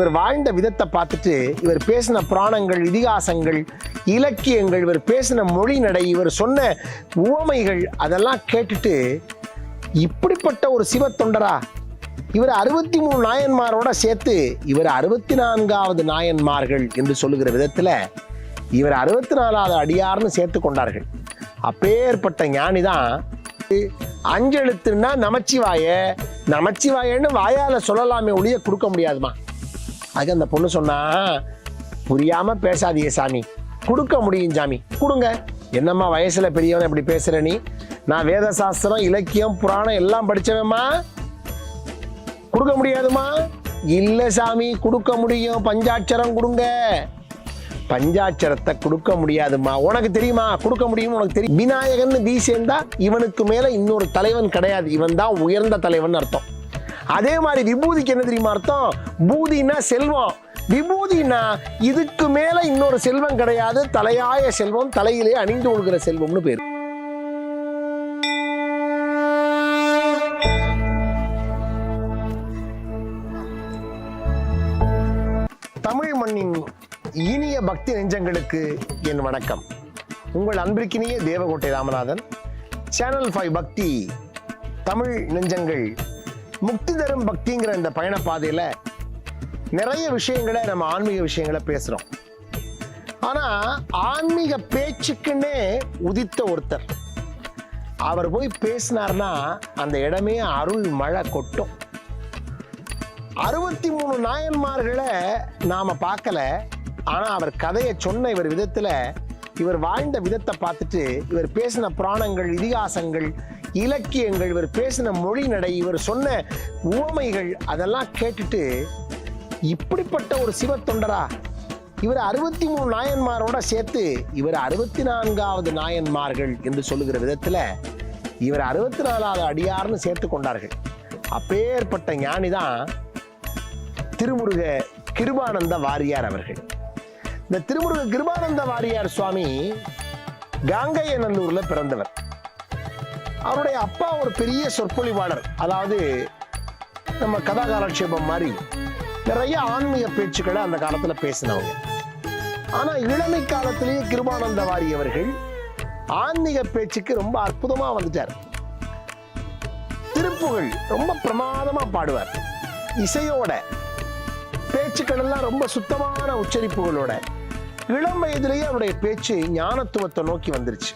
இவர் வாழ்ந்த விதத்தை பார்த்துட்டு இவர் பேசின புராணங்கள் இதிகாசங்கள் இலக்கியங்கள் இவர் பேசின மொழி நடை இவர் சொன்ன உவமைகள் அதெல்லாம் கேட்டுட்டு இப்படிப்பட்ட ஒரு சிவ தொண்டரா இவர் அறுபத்தி மூணு நாயன்மாரோட சேர்த்து இவர் அறுபத்தி நான்காவது நாயன்மார்கள் என்று சொல்லுகிற விதத்துல இவர் அறுபத்தி நாலாவது அடியார்னு சேர்த்து கொண்டார்கள். அப்பேற்பட்ட ஞானி தான் அஞ்செழுத்துன்னா நமச்சிவாய நமச்சிவாயன்னு வாயால சொல்லலாமே ஒழிய கொடுக்க முடியாதுமா? அது அந்த பொண்ணு சொன்னா புரியாம பேசாதீங்க சாமி. கொடுக்க முடியும் சாமி. கொடுங்க. என்னம்மா வயசுல பெரியவன் இப்படி பேசுற நீ? நான் வேத சாஸ்திரம் இலக்கியம் புராணம் எல்லாம் படிச்சவன்மா? கொடுக்க முடியாதுமா? இல்ல சாமி கொடுக்க முடியும். பஞ்சாட்சரம் கொடுங்க. பஞ்சாட்சரத்தை கொடுக்க முடியாதுமா உனக்கு தெரியுமா? கொடுக்க முடியும் உனக்கு தெரியும். விநாயகன் வி சேர்ந்தா இவனுக்கு மேல இன்னொரு தலைவன் கிடையாது. இவன் தான் உயர்ந்த தலைவன் அர்த்தம். அதே மாதிரி விபூதிக்கு என்ன தெரியுமா அர்த்தம்? பூதினா செல்வம். விபூதினா இதுக்கு மேல இன்னொரு செல்வம் கிடையாது. தலையாய செல்வம் தலையிலே அணிந்து கொள்கிற செல்வம்னு பேர். தமிழ் மண்ணின் இனிய பக்தி நெஞ்சங்களுக்கு என் வணக்கம். உங்கள் அன்பிற்கினிய தேவகோட்டை ராமநாதன். சேனல் ஃபைவ் பக்தி தமிழ் நெஞ்சங்கள் முக்தி தரும் பக்திங்கிற இந்த பயண பாதையில நிறைய விஷயங்களை நம்ம ஆன்மீக விஷயங்களை பேசுறோம். ஆனா ஆன்மீக பேச்சுக்குன்னே உதித்த ஒருத்தர். அவர் போய் பேசினார்னா அந்த இடமே அருள் மழை கொட்டும். அறுபத்தி மூணு நாயன்மார்களை நாம பார்க்கல. ஆனா அவர் கதையை சொன்ன இவர் விதத்துல இவர் வாழ்ந்த விதத்தை பார்த்துட்டு இவர் பேசின புராணங்கள் இதிகாசங்கள் இலக்கியங்கள் இவர் பேசின மொழி நடை இவர் சொன்ன உவமைகள் அதெல்லாம் கேட்டுட்டு இப்படிப்பட்ட ஒரு சிவ தொண்டரா? இவர் அறுபத்தி மூணு நாயன்மாரோட சேர்த்து இவர் அறுபத்தி நான்காவது நாயன்மார்கள் என்று சொல்லுகிற விதத்துல இவர் அறுபத்தி நாலாவது அடியார்னு சேர்த்து கொண்டார்கள். அப்பேற்பட்ட ஞானி தான் திருமுருக கிருபானந்த வாரியார் அவர்கள். இந்த திருமுருக கிருபானந்த வாரியார் சுவாமி காங்கையநல்லூர்ல பிறந்தவர். அவருடைய அப்பா ஒரு பெரிய சொற்பொழிவாளர். அதாவது நம்ம கதா காலட்சேபம் மாதிரி நிறைய ஆன்மீக பேச்சுக்களை அந்த காலத்துல பேசினவங்க. ஆனா இளமை காலத்திலேயே கிருபானந்த வாரி அவர்கள் ஆன்மீக பேச்சுக்கு ரொம்ப அற்புதமா வந்துட்டார். திருப்புகழ் ரொம்ப பிரமாதமா பாடுவார். இசையோட பேச்சுக்கள் எல்லாம் ரொம்ப சுத்தமான உச்சரிப்புகளோட இளம் வயதிலேயே அவருடைய பேச்சு ஞானத்துவத்தை நோக்கி வந்துருச்சு.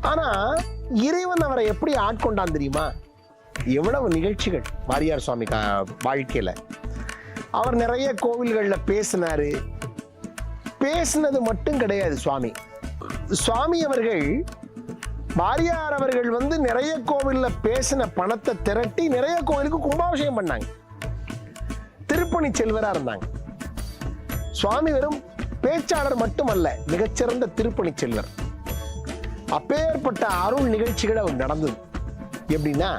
ஆனா இறைவன் அவரை எப்படி ஆட்கொண்டான் தெரியுமா? எவ்வளவு நிகழ்ச்சிகள் வாரியார் சுவாமி வாழ்க்கையில. அவர் நிறைய கோவில்கள்ல பேசினாரு. பேசினது மட்டும் கிடையாது சுவாமி. சுவாமி அவர்கள் வாரியார் அவர்கள் வந்து நிறைய கோவிலில் பேசின பணத்தை திரட்டி நிறைய கோவிலுக்கு கும்பாபிஷேகம் பண்ணாங்க. திருப்பணி செல்வரா இருந்தாங்க. சுவாமி வெறும் பேச்சாளர் மட்டுமல்ல மிகச்சிறந்த திருப்பணி செல்வர் அப்பேற்பட்ட அருள் நிகழ்ச்சிகள் அவர் நடந்தது. எப்படின்னா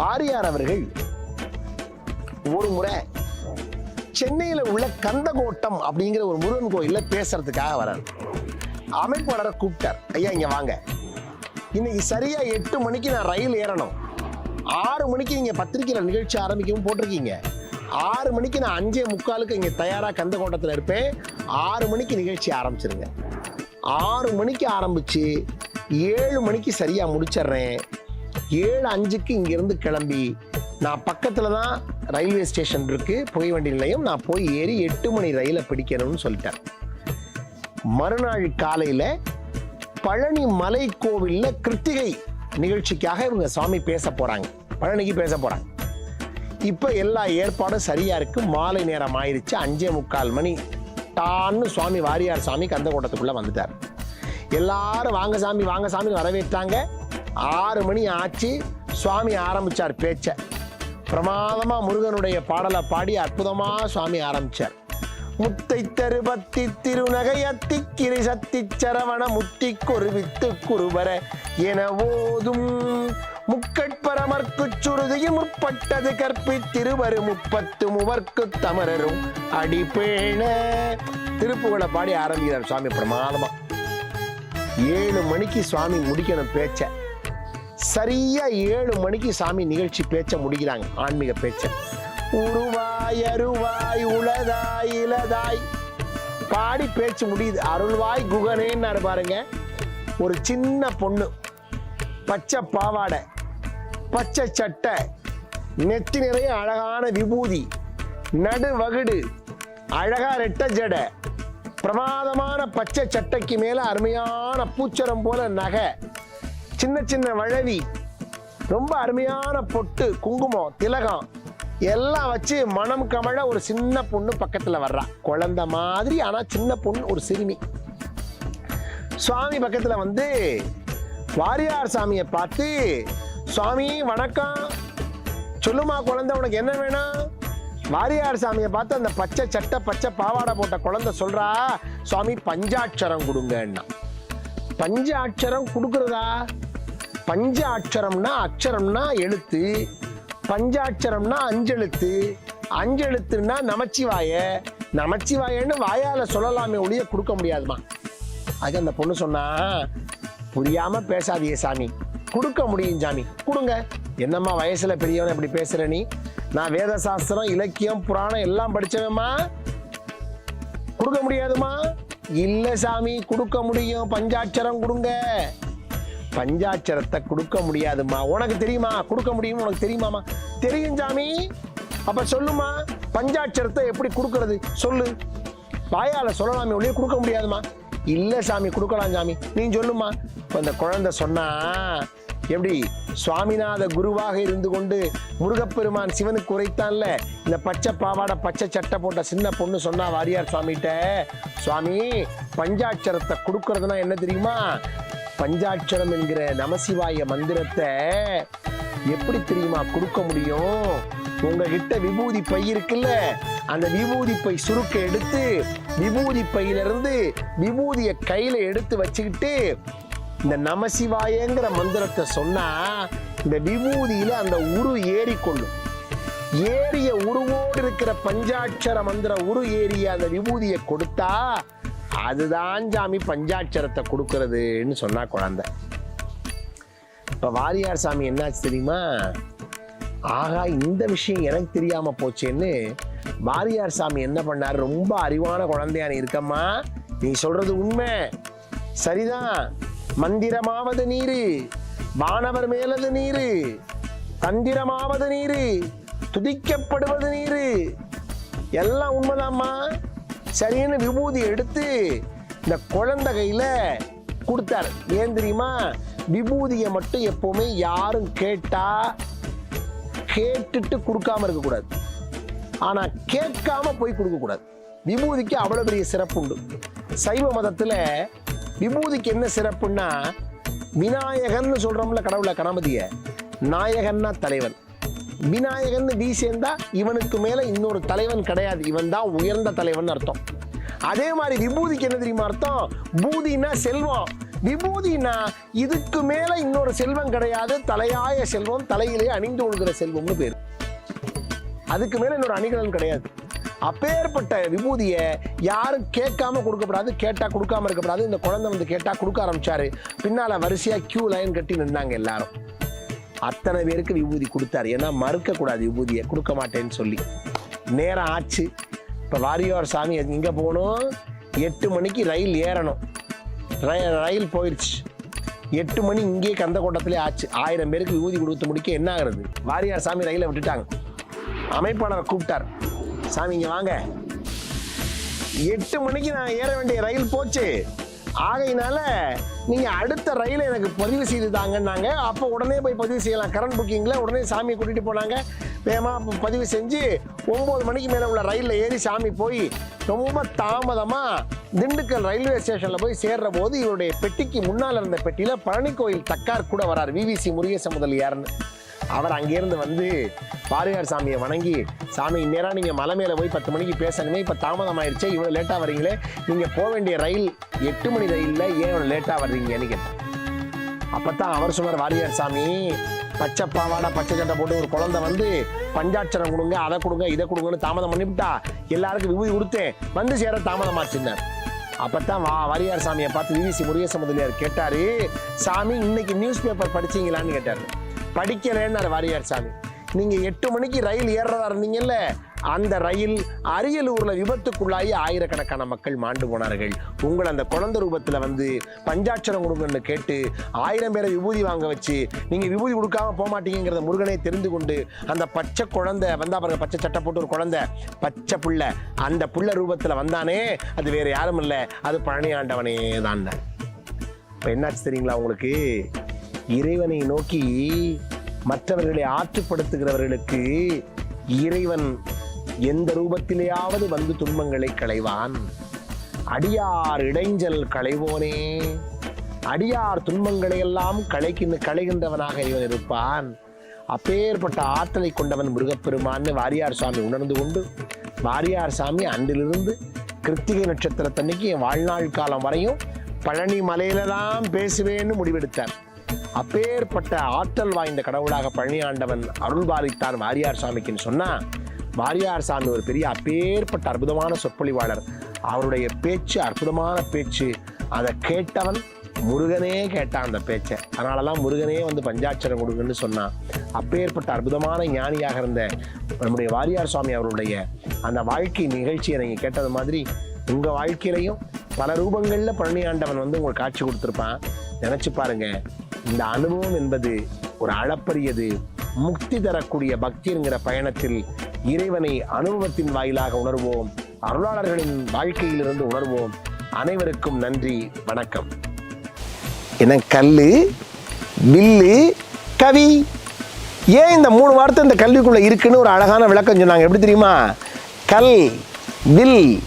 வாரியார் அவர்கள் ஒரு முறை சென்னையில உள்ள கந்தகோட்டம் அப்படிங்கிற ஒரு முருகன் கோயில்ல பேசுறதுக்காக வரார். அமைப்பாளரை கூப்பிட்டார். ஐயா இங்க வாங்க. இன்னைக்கு சரியா எட்டு மணிக்கு நான் ரயில் ஏறணும். ஆறு மணிக்கு நீங்கள் பத்திரிக்கையில நிகழ்ச்சி ஆரம்பிக்கவும் போட்டிருக்கீங்க. ஆறு மணிக்கு நான் அஞ்சே முக்காலுக்கு இங்கே தயாராக கந்தகோட்டத்தில் இருப்பேன். ஆறு மணிக்கு நிகழ்ச்சி ஆரம்பிச்சிருங்க. ஆறு மணிக்கு ஆரம்பிச்சு ஏழு மணிக்கு சரியாக முடிச்சிடுறேன். ஏழு அஞ்சுக்கு இங்கேருந்து கிளம்பி நான் பக்கத்தில் தான் ரயில்வே ஸ்டேஷன் இருக்குது புகை வண்டி நிலையம். நான் போய் ஏறி எட்டு மணி ரயிலை பிடிக்கணும்னு சொல்லிட்டேன். மறுநாள் காலையில் பழனி மலை கோவிலில் கிருத்திகை நிகழ்ச்சிக்காக இவங்க சாமி பேச போகிறாங்க பழனிக்கு பேச போகிறாங்க இப்போ எல்லா ஏற்பாடும் சரியா இருக்கு. மாலை நேரம் ஆயிடுச்சு. அஞ்சே முக்கால் மணி. டான்னு சுவாமி வாரியார் சாமி கந்தகோட்டத்துக்குள்ள வந்துட்டார். எல்லாரும் வாங்க சாமி வாங்க சாமி வரவேற்றாங்க. ஆறு மணி ஆச்சு. சுவாமி ஆரம்பிச்சார் பேச்ச. பிரமாதமா முருகனுடைய பாடலை பாடி அற்புதமா சுவாமி ஆரம்பிச்சார். முத்தை தருபத்தி திருநகையத்தி கிரி சத்தி சரவண முத்தி குருவித்து குருவர. என ஓதும் முக்கட்பரமர்க்கு சுருதியும் முற்பட்டது கற்பி திருவரு முப்பத்து முவர்க்கு தமரரும் அடிப்பேண. திருப்புகளை பாடி ஆரம்பிக்கிறார் சுவாமி பிரமாதமா. ஏழு மணிக்கு சுவாமி முடிக்கணும் பேச்ச. சரியா ஏழு மணிக்கு சாமி நிகழ்ச்சி பேச்ச முடிக்கிறாங்க ஆன்மீக பேச்ச. உருவாய் அருவாய் உளதாய் இலதாய் பாடி பேச்சு முடியுது. அருள்வாய் குகனேன்னு பாருங்க. ஒரு சின்ன பொண்ணு பச்சை பாவாடை பச்சை சட்டை நெத்தி நிறைய அழகான விபூதி நடு வகுடு அழகா ரெட்ட ஜடை பிரமாதமான பச்சை சட்டைக்கு மேல அருமையான பூச்சரம் போல நகை சின்ன சின்ன வழவி ரொம்ப அருமையான பொட்டு குங்குமம் திலகம் எல்லாம் வச்சு மனம் கமழ ஒரு சின்ன பொண்ணு பக்கத்துல வர்றா. குழந்தை மாதிரி ஆனா சின்ன பொண்ணு ஒரு சிறுமி. சுவாமி பக்கத்துல வந்து வாரியார் சாமியை பார்த்து சுவாமி வணக்கம். சொல்லுமா குழந்தை உனக்கு என்ன வேணும்? வாரியார் சாமியை பார்த்து அந்த பச்சை சட்டை பச்சை பாவாடை போட்ட குழந்தை சொல்றா சுவாமி பஞ்சாட்சரம் கொடுங்கன்னா பஞ்சாட்சரம் கொடுக்குறதா? பஞ்சாட்சரம்னா அக்ஷரம்னா எழுத்து பஞ்சாட்சரம்னா அஞ்செழுத்து அஞ்செழுத்துன்னா நமச்சிவாய. நமச்சிவாயன்னு வாயால் சொல்லலாமே ஒழிய கொடுக்க முடியாதுமா. அது அந்த பொண்ணு சொன்னா புரியாம பேசாதீங்க சாமி. கொடுக்க முடியும் சாமி. கொடுங்க. என்னம்மா வயசுல பெரியவன் இப்படி பேசுற நீ? நான் வேத சாஸ்திரம் இலக்கியம் புராணம் எல்லாம் படிச்சவம்மா கொடுக்க முடியாதுமா? இல்ல சாமி கொடுக்க முடியும். பஞ்சாட்சரம் கொடுங்க. பஞ்சாட்சரத்தை கொடுக்க முடியாதுமா? உனக்கு தெரியுமா? கொடுக்க முடியும் உனக்கு தெரியுமாமா தெரியும் சாமி. அப்ப சொல்லுமா பஞ்சாட்சரத்தை எப்படி கொடுக்கறது? சொல்லு. வாயால சொல்லலாமே ஒழிய கொடுக்க முடியாதுமா? இல்லை சாமி கொடுக்கலாம் சாமி. நீ சொல்லுமா இப்போ அந்த குழந்தை சொன்னா எப்படி சுவாமிநாத குருவாக இருந்து கொண்டு முருகப்பெருமான் சிவனுக்கு உரைத்தான்ல இந்த பச்சை பாவாடை பச்சை சட்டை போட்ட சின்ன பொண்ணு சொன்னா வாரியார் சுவாமிகிட்ட சுவாமி பஞ்சாட்சரத்தை கொடுக்கறதுனா என்ன தெரியுமா? பஞ்சாட்சரம் என்கிற நமசிவாய மந்திரத்தை எப்படி தெரியுமா கொடுக்க முடியும்? உங்ககிட்ட விபூதி பை இருக்குல்ல அந்த விபூதி பை சுருக்க எடுத்து விபூதி பையிலிருந்து விபூதியை கையில எடுத்து வச்சுக்கிட்டு இந்த நமசிவாயங்கிற மந்திரத்தை சொன்னா இந்த விபூதியில அந்த உரு ஏறிக்கொள்ளும். ஏறிய உருவோடு இருக்கிற பஞ்சாட்சர மந்திர உரு ஏறிய அந்த விபூதியை கொடுத்தா அதுதான் சாமி பஞ்சாட்சரத்தை கொடுக்கறதுன்னு சொன்னா குழந்தை. இப்ப வாரியார் சாமி என்னாச்சு தெரியுமா? ஆகா இந்த விஷயம் எனக்கு தெரியாம போச்சேன்னு பாரியார் சாமி என்ன பண்ணாரு? ரொம்ப அறிவான குழந்தையா நீ இருக்கம்மா. நீ சொல்றது உண்மை. சரிதான் மந்திரமாவது நீரு. வானவர் மேலது நீரு. தந்திரமாவது நீரு. துதிக்கப்படுவது நீரு. எல்லாம் உண்மைதாம்மா. சரின்னு விபூதி எடுத்து இந்த குழந்தை கையில கொடுத்தார். ஏன் தெரியுமா? விபூதியை மட்டும் எப்பவுமே யாரும் கேட்டா கேட்டுட்டு கொடுக்காம இருக்கக்கூடாது. ஆனால் கேட்காம போய் கொடுக்கக்கூடாது விபூதிக்கு அவ்வளோ பெரிய சிறப்பு உண்டு. சைவ மதத்தில் விபூதிக்கு என்ன சிறப்புன்னா விநாயகன்னு சொல்கிறோம்ல கடவுளை கணபதியை நாயகன்னா தலைவன். விநாயகன் வி சேர்ந்தா இவனுக்கு மேலே இன்னொரு தலைவன் கிடையாது. இவன் தான் உயர்ந்த தலைவன் அர்த்தம். அதே மாதிரி விபூதிக்கு என்ன தெரியுமா அர்த்தம்? பூதினா செல்வம். விபூதினா இதுக்கு மேலே இன்னொரு செல்வம் கிடையாது. தலையாய செல்வம் தலையிலே அணிந்து கொள்கிற செல்வம்னு பேர். அதுக்கு மேல என்னோட அணிகலன் கிடையாது. அப்பேற்பட்ட விபூதியை யாரும் கேட்காம கொடுக்கப்படாது கேட்டால் கொடுக்காம இருக்கக்கூடாது. இந்த குழந்தை வந்து கேட்டால் கொடுக்க ஆரம்பிச்சாரு. பின்னால் வரிசையாக கியூ லைன் கட்டி நின்னாங்க எல்லாரும். அத்தனை பேருக்கு விபூதி கொடுத்தாரு. ஏன்னா மறுக்கக்கூடாது விபூதியை கொடுக்க மாட்டேன்னு சொல்லி. நேரம் ஆச்சு. இப்போ வாரியோர் சாமி இங்கே போகணும்? எட்டு மணிக்கு ரயில் ஏறணும். ரய- ரயில் போயிடுச்சு எட்டு மணி இங்கேயே கந்தக்கோட்டத்திலே ஆச்சு. ஆயிரம் பேருக்கு விபூதி கொடுத்து முடிக்க என்ன ஆகுறது? வாரியார் சாமி ரயிலை விட்டுட்டாங்க. அமைப்பாளரை கூப்பிட்டார். சாமி இங்க வாங்க. எட்டு மணிக்கு நான் ஏற வேண்டிய ரயில் போச்சு. ஆகையினால நீங்க அடுத்த ரயிலை எனக்கு பதிவு செய்து தாங்கன்னாங்க. அப்போ உடனே போய் பதிவு செய்யலாம். கரண்ட் புக்கிங்ல உடனே சாமியை கூட்டிட்டு போனாங்க. வேகமா பதிவு செஞ்சு ஒன்பது மணிக்கு மேல உள்ள ரயில்ல ஏறி சாமி போய் ரொம்ப தாமதமா திண்டுக்கல் ரயில்வே ஸ்டேஷன்ல போய் சேர்ற போது இவருடைய பெட்டிக்கு முன்னால் இருந்த பெட்டியில பழனி கோயில் தக்கார் கூட வரார். விவிசி முருகேச முதலியார்னு. அவர் அங்கேருந்து வந்து பாரியார் சாமியை வணங்கி சாமி இந்நேரம் நீங்கள் மலை மேலே போய் பத்து மணிக்கு பேசணுமே இப்போ தாமதம் ஆயிடுச்சே இவ்வளோ லேட்டாக வர்றீங்களே நீங்கள் போக வேண்டிய ரயில் எட்டு மணி ரயிலில் ஏன் இவ்வளோ லேட்டாக வர்றீங்கன்னு கேட்டேன் அப்போ தான் அவர் சொன்னார் வாரியார் சாமி பச்சை பாவாடை பச்சை சட்டை போட்டு ஒரு குழந்தை வந்து பஞ்சாட்சரம் கொடுங்க அதை கொடுங்க இதை கொடுங்கன்னு தாமதம் பண்ணிவிட்டா எல்லாருக்கும் விபூதி கொடுத்தேன் வந்து சேர தாமதமாச்சுன்னார் அப்பத்தான் வா வாரியார் சாமியை பார்த்து விவிசி முருகேச முதலியார் கேட்டார் சாமி இன்னைக்கு நியூஸ் பேப்பர் படிச்சீங்களான்னு கேட்டார். படிக்கலைன்னாரு வாரியார் சாமி. நீங்க எட்டு மணிக்கு ரயில் ஏறுறதா இருந்தீங்கல்ல அந்த ரயில் அரியலூர்ல விபத்துக்குள்ளாகி ஆயிரக்கணக்கான மக்கள் மாண்டு போனார்கள். உங்களை அந்த குழந்தை ரூபத்துல வந்து பஞ்சாட்சரம் கொடுங்கன்னு கேட்டு ஆயிரம் பேரை விபூதி வாங்க வச்சு நீங்க விபூதி கொடுக்காம போக மாட்டீங்கிறத முருகனே தெரிந்து கொண்டு அந்த பச்சை குழந்தை வந்தா பாருங்க பச்சை சட்டை போட்டு ஒரு குழந்தை பச்சை புள்ள அந்த புள்ள ரூபத்துல வந்தானே அது வேற யாரும் இல்லை அது பழனி ஆண்டவனே தான் இப்போ என்னாச்சு தெரியுங்களா உங்களுக்கு? இறைவனை நோக்கி மற்றவர்களை ஆற்றுப்படுத்துகிறவர்களுக்கு இறைவன் எந்த ரூபத்திலேயாவது வந்து துன்பங்களை களைவான். அடியார் இடைஞ்சல் களைவோனே. அடியார் துன்பங்களை எல்லாம் களைக்கின்ற களைகின்றவனாக இவன் இருப்பான். அப்பேற்பட்ட ஆற்றலை கொண்டவன் முருகப்பெருமான்னு வாரியார் சுவாமி உணர்ந்து கொண்டு வாரியார் சாமி அன்றிலிருந்து கிருத்திகை நட்சத்திரத்தன்னைக்கு என் வாழ்நாள் காலம் வரையும் பழனி மலையில தான் பேசுவேன்னு முடிவெடுத்தார். அப்பேற்பட்ட ஆற்றல் வாய்ந்த கடவுளாக பழனி ஆண்டவன் அருள் வாரியார் சாமிக்குன்னு சொன்னா வாரியார் சாமி ஒரு பெரிய அப்பேற்பட்ட அற்புதமான சொற்பொழிவாளர். அவருடைய பேச்சு அற்புதமான பேச்சு. அதை கேட்டவன் முருகனே கேட்டான் அந்த பேச்சை. அதனாலலாம் முருகனே வந்து பஞ்சாட்சரம் கொடுங்கன்னு சொன்னான் அப்பேற்பட்ட அற்புதமான ஞானியாக இருந்த நம்முடைய வாரியார் சுவாமி அவருடைய அந்த வாழ்க்கை நிகழ்ச்சியை நீங்கள் கேட்டது மாதிரி உங்கள் வாழ்க்கையிலையும் பல ரூபங்களில் பழனி ஆண்டவன் வந்து உங்களுக்கு காட்சி கொடுத்துருப்பான். நினச்சி பாருங்க. இந்த அனுபவம் என்பது ஒரு அளப்பரியது. முக்தி தரக்கூடிய பக்திங்கிற பயணத்தில் இறைவனை அனுபவத்தின் வாயிலாக உணர்வோம். அருளாளர்களின் வாழ்க்கையிலிருந்து உணர்வோம். அனைவருக்கும் நன்றி. வணக்கம். என கல்லு வில்லு கவி? ஏன் இந்த மூணு வார்த்தை இந்த கல்விக்குள்ளே இருக்குன்னு ஒரு அழகான விளக்கம் சொன்னாங்க. எப்படி தெரியுமா? கல் வில்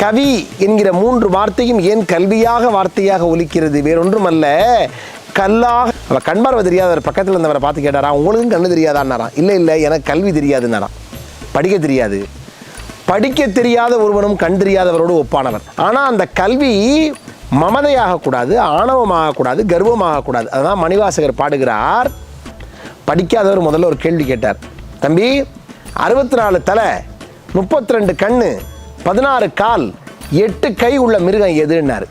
கவி என்கிற மூன்று வார்த்தையும் ஏன் கல்வியாக வார்த்தையாக ஒலிக்கிறது? வேறொன்றும் அல்ல கல்லாக அவள் கண்பார்வை தெரியாதவர் பக்கத்தில் இருந்தவரை பார்த்து கேட்டாரா? உங்களுக்கும் கண்ணு தெரியாதான்னாரா இல்லை இல்லை எனக்கு கல்வி தெரியாதுன்னாராம். படிக்க தெரியாது. படிக்க தெரியாத ஒருவனும் கண் தெரியாதவரோடு ஒப்பானவர் ஆனால் அந்த கல்வி மமதையாகக்கூடாது ஆணவமாகக்கூடாது கர்வமாகக்கூடாது அதுதான் மணிவாசகர் பாடுகிறார். படிக்காதவர் முதல்ல ஒரு கேள்வி கேட்டார். தம்பி அறுபத்தி நாலு தலை முப்பத்தி ரெண்டு கண்ணு பதினாறு கால் எட்டு கை உள்ள மிருகம் எதுன்னாரு?